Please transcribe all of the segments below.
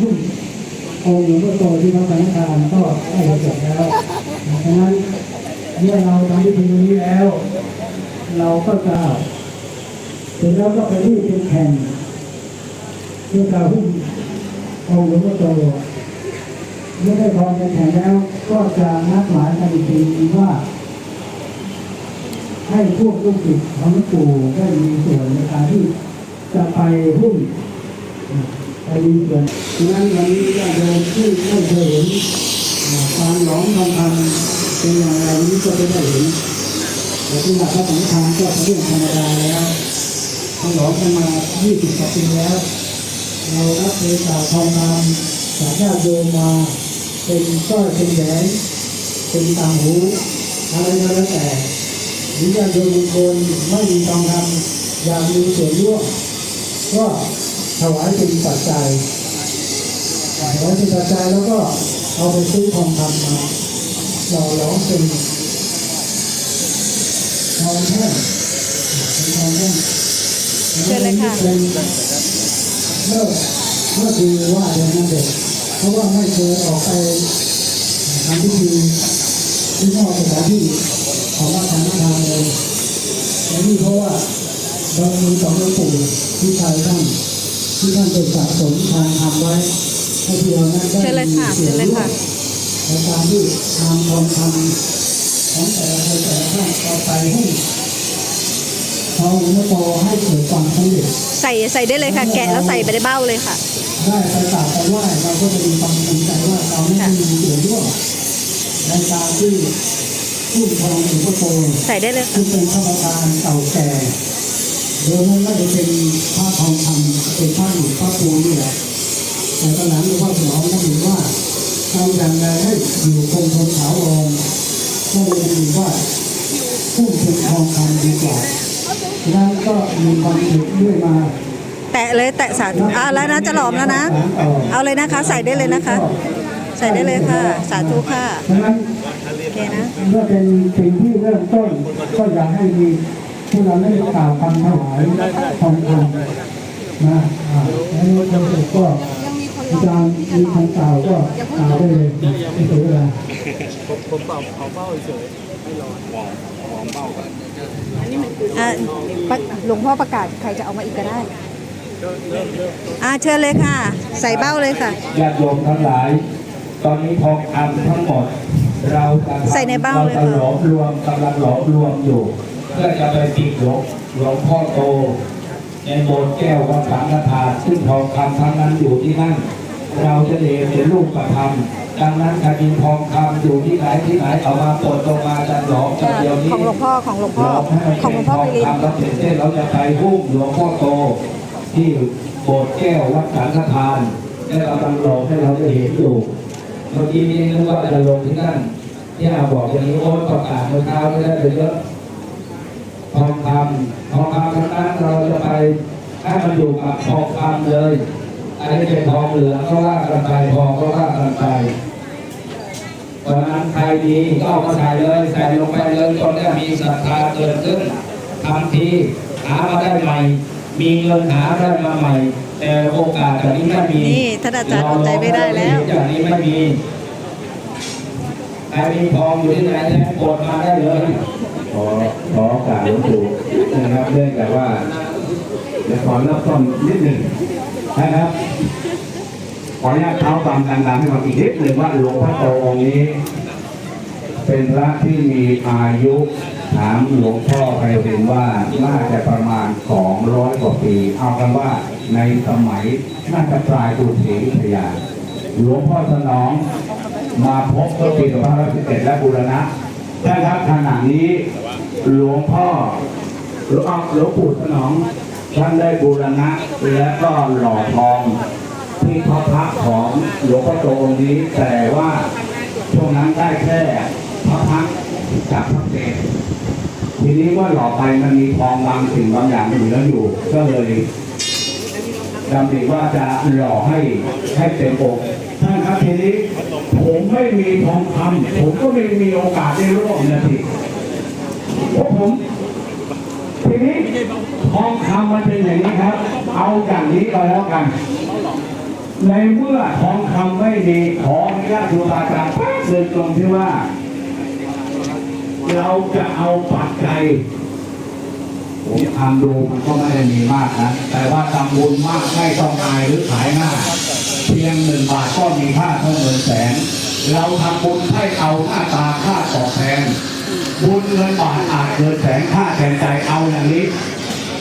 หุ้นองค์หลวงพ่อโตที่วัดสังฆทานก็ได้เสร็จแล้วฉะนั้นเมื่อเราทำพิธีนี้แล้ว เราก็จะเสร็จแล้วก็ไปที่เป็นแข่งเพื่อการหุ้นองค์หลวงพ่อโตเมื่อได้พร้อมเป็นแข่งแล้วก็จะนัดหมายกันอีกทีว่าให้พวกลูกศิษย์ของปู่ได้มีส่วนในการที่จะไปหุ้น ไปมีส่วนฉะนั้นวันนี้ญาติโยมที่ไม่เคยเห็นอ่าการหลอมทองคำเป็นอย่างไรนี้ก็จะได้เห็นแต่ที่หลักพระสังฆทานก็เป็นเรื่องธรรมดาแล้วเขาหลอมกันมา 20กว่าปีแล้ว เรารับเทศาทองคำจากญาติโยมมาเป็นสร้อยเป็นแหวนเป็นต่างหูอะไรก็แล้วแต่หรือญาติโยมบางคนไม่มีทองคำอยากมีส่วนร่วมก็ ถวายเป็นปัจจัยถวายเป็นปัจจัยแล้วก็เอาไปซื้อทองคำมาหล่อหลอมเป็นทองแท่งเป็นทองแท่งเชิญเลยค่ะเป็นเมื่อเมื่อคือว่าเดือนนั้นเด็กเพราะว่าไม่เคยออกไปทำพิธีที่นอกสถานที่ของวัดสังฆทานเลยแต่นี่เพราะว่าบารมีของหลวงปู่ที่ชายท่าน ที่ท่านเป็นสะสมทางทำไว้ให้ที่เรานั้นได้เชิญเลยค่ะมีเชิญเลยค่ะ ในการที่ทำทองคำของแต่ละคนแต่ละท่านเอาไปให้ทองหลวงพ่อให้เกิดความสำเร็จใส่ใส่ได้เลยค่ะ แกะแล้วใส่ไปในเบ้าเลยค่ะ ได้ไปกราบไปไหว้เราก็จะมีความภูมิใจว่าเราไม่ได้มีส่วนร่วมในการที่ผู้ทองหลวงพ่อโตใส่ได้เลยค่ะ ซึ่งเป็นพระประธานเก่าแก่ โดยไม่ว่าจะเป็นพระทองคำเป็นพระหลวงพ่อปูนี่แหละแต่ตอนหลังหลวงพ่อสนองก็เห็นว่าทำอย่างไรให้อยู่คงทนถาวรก็เลยถือว่าผู้เป็นทองคำดีกว่าดังนั้นก็มีความเห็นด้วยมาแตะเลยแตะสาธุอ่าแล้วนะจะหลอมแล้วนะ เอาเลยนะคะ ใส่ได้เลยนะคะ ใส่ได้เลยค่ะ สาธุค่ะฉะนั้นโอเคนะเมื่อเป็นสิ่งที่เริ่มต้นก็อยากให้มี ผู้เราได้กล่าวคำถวายทองคำนะแล้วคนอื่นก็อาจารย์มีคำกล่าวก็กล่าวได้เลยไม่เสียเวลาอะปะหลวงพ่อประกาศใครจะเอามาอีกก็ได้อาเชิญเลยค่ะ ใส่เบ้าเลยค่ะญาติโยมทั้งหลาย ตอนนี้ทองคำทั้งหมด เราใส่ในเบ้าเลยค่ะหลอมรวมกำลังหลอมรวมอยู่ พื่อจะไปติดหลวงหลวงพ่อโต ในโบสถ์แก้ววัดสังฆทานซึ่งทองคำทั้งนั้นอยู่ที่นั่น เราจะเรียนเป็นรูปประธรรมดังนั้นคดีทองคำอยู่ที่ไหนที่ไหนเอามาปลดลงมาจะหลอมกันเดียวนี้ของหลวงพ่อของหลวงพ่อของหลวงพ่อเป็ไปนทริอนงคำแล้วเสร็จเสร็จเราจะไปหุ้มหลวงพ่อโต ที่โบสถ์แก้ววัดสังฆทานและกำลังรอให้เราได้เห็นอยู่เมื่อกี้นี้นึกว่าจะลงที่นั่นที่อาบอกอย่างนี้โอ้ประกาศเมื่อเช้าไม่ได้ไปเยอะ ทองคำทองคำทั้งนั้นเราจะไปให้มันอยู่กับทองคำเลย อันนี้เป็นทองเหลืองก็ว่ากันไปทองก็ว่ากันไปเพราะฉะนั้นใครดีก็เอามาใส่เลยใส่ลงไปเลยคนนี้มีศรัทธาเกิดขึ้นทันทีหามาได้ใหม่ มีเงินหาได้มาใหม่ แต่โอกาสแบบนี้ไม่มีนี่ท่านอาจารย์อดใจไม่ได้แล้วอย่างนี้ไม่มีใครมีทองอยู่ที่ไหนเนี่ยกดมาได้เลยข อขอกาสหลวงปู่นะครับเนื่องจากว่าเดี๋ยวขอเริ่มต้นนิดหนึ่งนะครับขออนุญาตเท้าความดังๆให้ฟังอีกนิดหนึ่งว่าหลวงพ่อโตองค์นี้ เป็นพระที่มีอายุถามหลวงพ่อไพรินว่าน่าจะประมาณ 200 กว่าปี เอากันว่าในสมัยน่าจะปลายกรุงศรีอยุธยาหลวงพ่อสนองมาพบเมื่อปี2511และบูรณะ ท่านครับขณะนี้หลวงพ่อหลวงหลวงปู่สนองท่านได้บูรณะและก็หล่อทอง ที่พระพักของหลวงพ่อโตองค์นี้ แต่ว่าช่วงนั้นได้แค่พระพักจากพระเกศทีนี้ว่าหล่อไปมันมีทองบางสิ่งบางอย่างเหลืออยู่ ก็เลยดำริว่าจะหล่อให้ให้เต็มองค์ ท่านครับทีนี้ผมไม่มีทองคำผมก็ไม่มีโอกาสได้ร่วมนะทีเพราะผม ทีนี้ทองคำมันเป็นอย่างนี้ครับ เอาอย่างนี้ก็แล้วกัน ในเมื่อทองคำไม่ดีขออนุญาตครูบาอาจารย์แป๊บหนึ่งตรงที่ว่า เราจะเอาปัจจัยผมทำดูมันก็ไม่ได้มีมากนะ แต่ว่าทำบุญมากไม่ต้องอายหรือขายหน้า เพียงหนึ่งบาทก็มีค่าเท่าเงินแสน เราทำบุญให้เอาหน้าตาค่าตอบแทน บุญเงินบาทอาจเกินแสนค่าแทนใจเอาอย่างนี้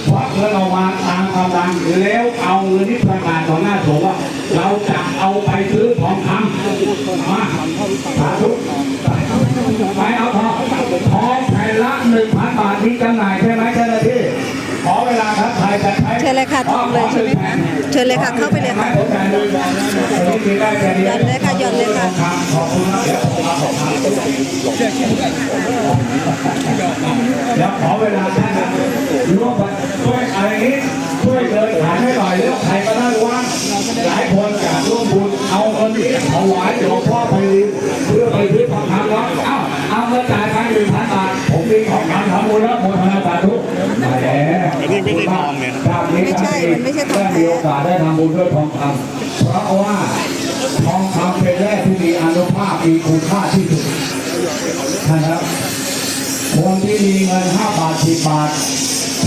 ควักเงินออกมาตามกำลังแล้วเอาเงินที่ประกาศต่อหน้าสงฆ์ว่า เราจะเอาไปซื้อทองคำมาสาธุไปเอาทองทองแผ่นละหนึ่งพันบาทมีจำหน่ายใช่ไหม เชิญเลยค่ะทองเลยใช่ไหมคะเชิญเลยค่ะเข้าไปเลยค่ะหย่อนเลยค่ะหย่อนเลยค่ะขอบคุณนะเดี๋ยวผมมาขอเวขอเวลาท่านร่วมกันช่วยอะไรนี้ช่วยเดินขายให้หน่อยแล้วใครก็ได้ว่างหลายคนอยากร่วมบุญเอาเงินนี้ถวายหลวงพ่อไปเพื่อไปซื้อทองคำแล้วเอ้าเอาเงินจ่าย หนึ่งพันบาท ผมมีของการทำบุญแล้วโมทนาสาธุมาแล้วอันนี้ไม่ใช่ทองเนี่ยไม่ใช่มันไม่ใช่ทองแท้มีโอกาสได้ทำบุญด้วยทองคำเพราะว่าทองคำเป็นแร่ที่มีอานุภาพมีคุณค่าที่สุดนะครับคนที่มีเงินห้าบาทสิบบาท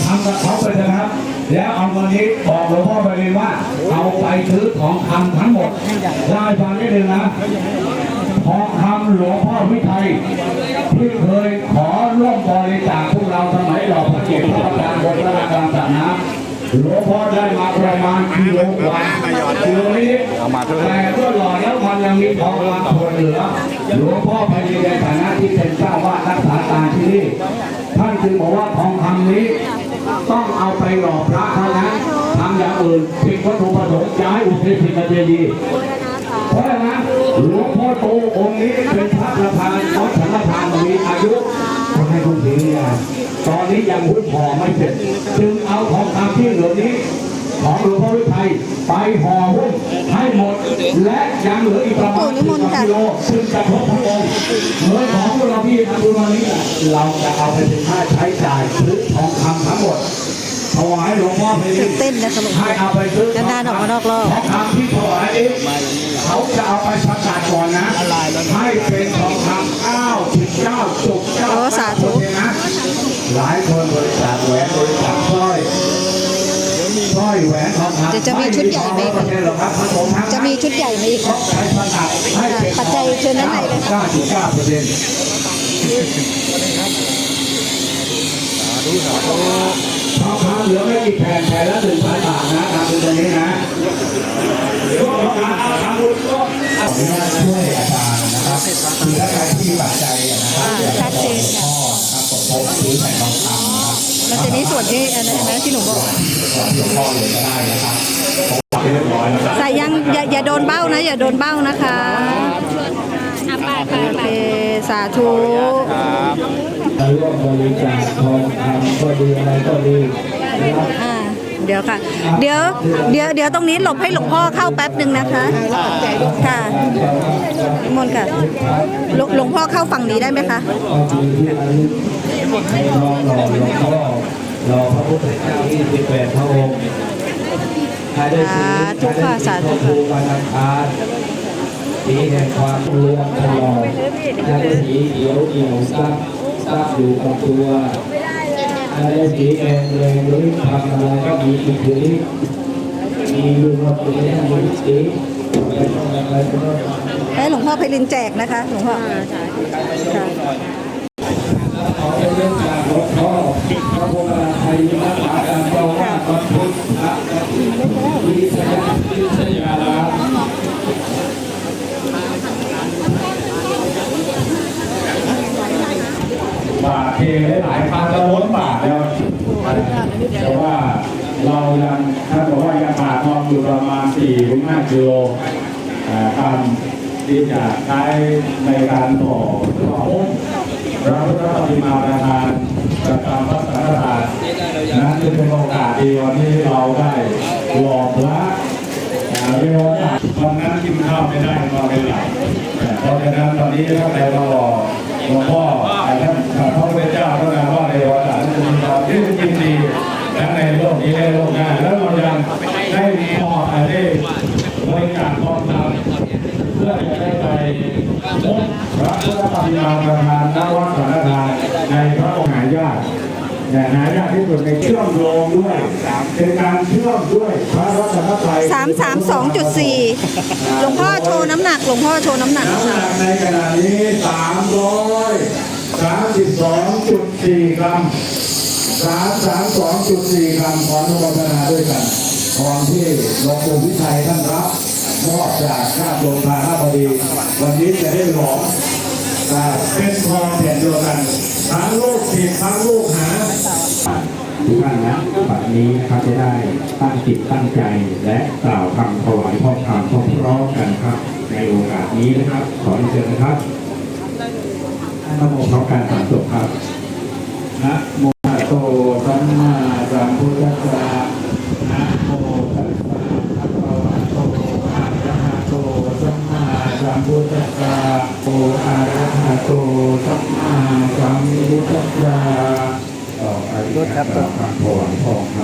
ทำกับเขาไปนะครับ แล้วเอาเงินนี้บอกหลวงพ่อไปเลยว่าเอาไปซื้อทองคำทั้งหมดได้ฟังนิดนึงนะ ทองคำหลวงพ่อวิไทยที่เคยขอร่วมบริจาคพวกเราสมัยหล่อพระเกียรติพระประธานบนพระราชสระน้ำหลวงพ่อได้มาประมาณกิโลกว่ากิโลนิดแต่ก็หล่อแล้วมันยังมีทองมาส่วนเหลือหลวงพ่อไปในฐานะที่เป็นเจ้าวาดรักษาการที่นี่ท่านจึงบอกว่าทองคำนี้ต้องเอาไปหล่อพระเท่านั้นทำอย่างอื่นผิดวัตถุประสงค์ย้ายอุทิศผิดเจดีย์เพราะฉะนั้น หลวงพ่อโตองค์นี้เป็นพระประธานวัดสังฆทานมีอายุต้องให้คุณศรียตอนนี้ยังหุ้นห่อไม่เสร็จ จึงเอาทองคำที่เหลือนี้ของหลวงพ่อวิชัยไปห่อหุ้นให้หมด และยังเหลืออีกประมาณปู่นิมนต์ค่ะกิโลซึ่งจะครบทั้งองค์เงินของพวกเราที่ทำบุญวันนี้เราจะเอาไปเป็นค่าใช้จ่ายซื้อทองคำทั้งหมด ตื่นเต้นนะคะหลวงพ่อให้เอาไปซื้อนานๆออกมานอกรอบทองคำที่ถวายเองเขาจะเอาไปประกาศก่อนนะให้เป็นทองคำเก้าสิบเก้าจุกเก้าโอ้สาธุนะหลายคนบริจาคแหวนบริจาคสร้อยสร้อยแหวนทองคำเดี๋ยวจะมีชุดใหญ่ไหมคะไม่หรอกครับผสมทั้งจะมีชุดใหญ่ไหมอีกต้คะองใช้ประกาศให้เป็นปัจจัยเชิญด้านในเลยค่ะเก้าสิบเก้าเปอร์เซ็นต์ ทองคำเหลือไม่กี่แผ่นแผ่นละหนึ่งพันบาทนะทำบุญตรงนี้นะเดี๋ยวเราเอาทำบุญก็เออนุญาไปช่วยอาจารย์นะครับคือถ้าใครที่มีปัจจัยนะครับอ่าชัดเจนค่ะพ่อนะครับผมผมซื้อแผ่นทองคำนะครับมันจะมีส่วนที่อันนั้นะที่หนูบอกหลวงพ่อเลยก็ได้นะครับใส่ยังอย่าอย่าโดนเบ้านะ อย่าโดนเบ้านะคะโอเคสาธุมา ร่วมบริจาคทองคำก็ดีอะไรก็ดีนะครับอ่าเดี๋ยวค่ะ เดี๋ยวเดี๋ยวเดี๋ยวตรงนี้หลบให้หลวงพ่อเข้าแป๊บหนึ่งนะคะค่ะนิมนต์ค่ะหลวงหลวงพ่อเข้าฝั่งนี้ได้ไหมคะก็มีที่ระลึกรอหล่อหลวงพ่อรอพระพุทธเจ้าที่สิบแปดพระองค์ใครได้สีสาธุค่ะสาธุค่ะภูวันอังคารสีแห่งความเรืองตลอดจะได้สีเขียวเหี่ยวซั บซับอยู่กับตัวถ้าได้สีแดงเลยหรือทำอะไรก็มีอิทธิฤทธิ์มีลูกมาเป็นแค่มีที่ให้หลวงพ่อไพลินแจกนะคะหลวงพ่อค่ะขอให้เรื่องจากหลวงพ่อพระบรมไทยรักษาการเจ้าว่าตอนพุทธะวิสยาวิสยาลา บาทเทหลายพันแล้วล้นบาทแล้วแต่ว่าเรายังท่านบอกว่ายังขาดทองอยู่ประมาณ4ถึง5กิโลอ่าทำที่จะใช้ในการต่อต่อหุ้มพระพุทธปฏิมาประธานประจำพระสังฆทานนั้นจึงเป็นโอกาสดีวันที่เราได้หล่อพระอ่ามีโอกาสวันนั้นกินข้าวไม่ได้นอนไม่หลับเพราะฉะนั้นตอนนี้ถ้าใครเราหล่อหลวงพ่อ พระพุทธเจ้าพระนามว่าในวสานจะมีความที่ยินดีทั้งในโลกนี้และโลกหน้าแล้วเรายังได้มีพ่อได้บริจาคพื่อจะได้ไปพบพระพุทธปฏิมาประธานนวัดสารทานในพระองค์หายากแต่หายากที่สุดในเชื่อมโยงด้วยเป็นการเชื่อมด้วยพระรัตนตรัยสามสามสองจุดสี่หลวงพ่อโชว์น้ำหนักหลวงพ่อโชว์น้ำหนักน้ำหค่ะนักในขณะนี้สามร้อย สามสิบสองจุดสี่กรัมสามสามสองจุดสี่กรัมขออนุโมทนาด้วยกันของที่หลวงปู่พิชัยท่านรับมอบจากข้าโรงทานพอดี วันนี้จะได้หลอมอ่เป็นทองแผ่นเดียวกันทั้งลูกศิษย์ทั้งลูกหาทุกท่านนะบัดนี้นะครับจะได้ตั้งจิตตั้งใจและกล่าวคำถวายพ่อคำพร้อมๆกันครับ ในโอกาสนี้นะครับ ขอเชิญนะครับ นะโมพร้อมการสามจบครับนะโมตัสโตสัมมาสัมพุทธัสสะนะโมตัสสะภะคะวะโตอะระหะโตสัมมาสัมพุทธัสสะโออะระหะโตสัมมาสัมพุทธัสสะต่อไปครับต่อคำถวายพ่อค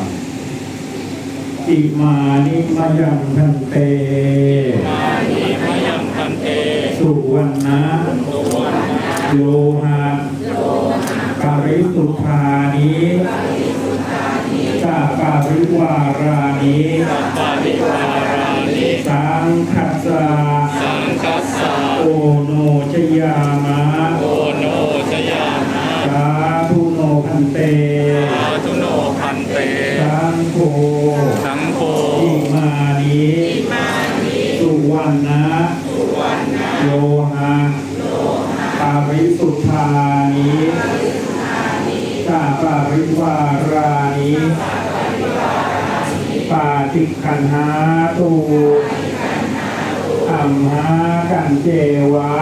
ำอิมานิมายังทันเต สุวรรณะ โลหะปาริสุทธานิกาปาริวารานิสังคัสสะโอโนชยามะสาธุโนพันเตทุโนพันเตสัง ปาริวารานิปาติคันหาตูอัมหากันเจวะ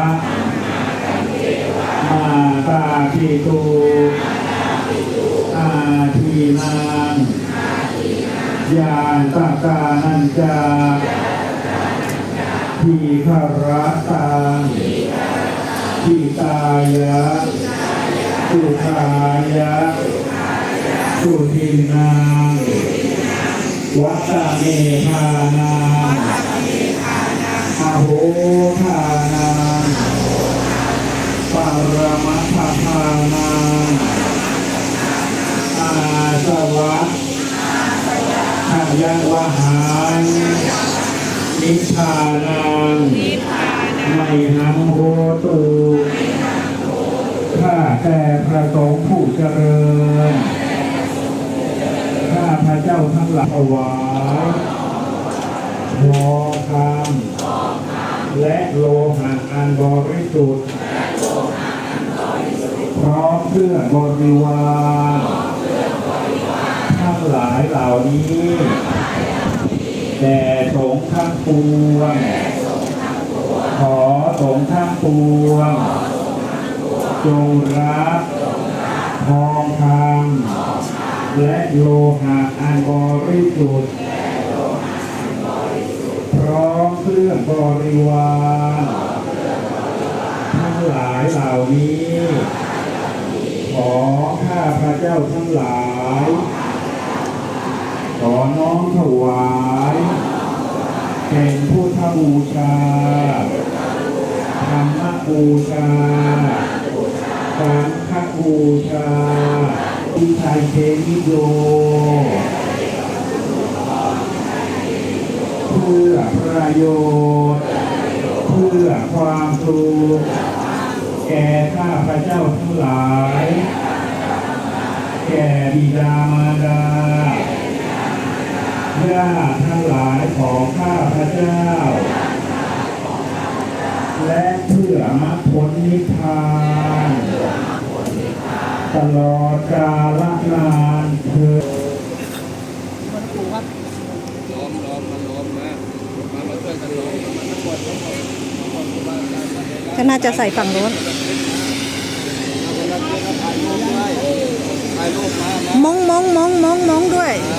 มาตาทิตูอาทีนังยานตากานันจาทีฆรตังทีตายะ สุขายะสุทินังวัตตเมธานังอโหทานังปรมัตถทานังอาสวะขันยังวหารนิพพานังไม่หังโหตุข้าแต่พ ระสงฆ์ผู้เจริญ ข้าพระเจ้าทั้งหลายถวายทองคำและโลหะอันบริสุทธิ์พร้อมเพื่อบริวารทั้งหลายเหล่านี้แด่สงฆ์ทั้งปวงขอสงฆ์ทั้งปวงจงรับ ทองคำและโลหะอันบริสุทธิ์พร้อมเครื่องบริวารทั้งหลายเหล่านี้ ขอข้าพระเจ้าทั้งหลาย ขอน้อมถวายเป็นพุทธบูชาธรรมบูชาสังฆ บูชาที่ไทยเทนิโยเพื่อประโยชน์เพื่อความสุขแก่ข้าพระเจ้าทั้งหลาย แก่บิดามารดาญาติทั้งหลายของข้าพระเจ้า และเพื่อมรรคผลนิพพาน ตลอดกาลนานเธอล้อมล้อมมาล้อมนะมามาช่วยกันล้อมมันทั้งหมดทั้งหมดทั้งหมดทุกบ้านการมาเลยนะก็น่าจะใส่ฝั่งโน้นเอาคนละเพื่อนถ่ายรูปไว้ถ่ายรูปมานะมองมองมองมองมองด้วย เอ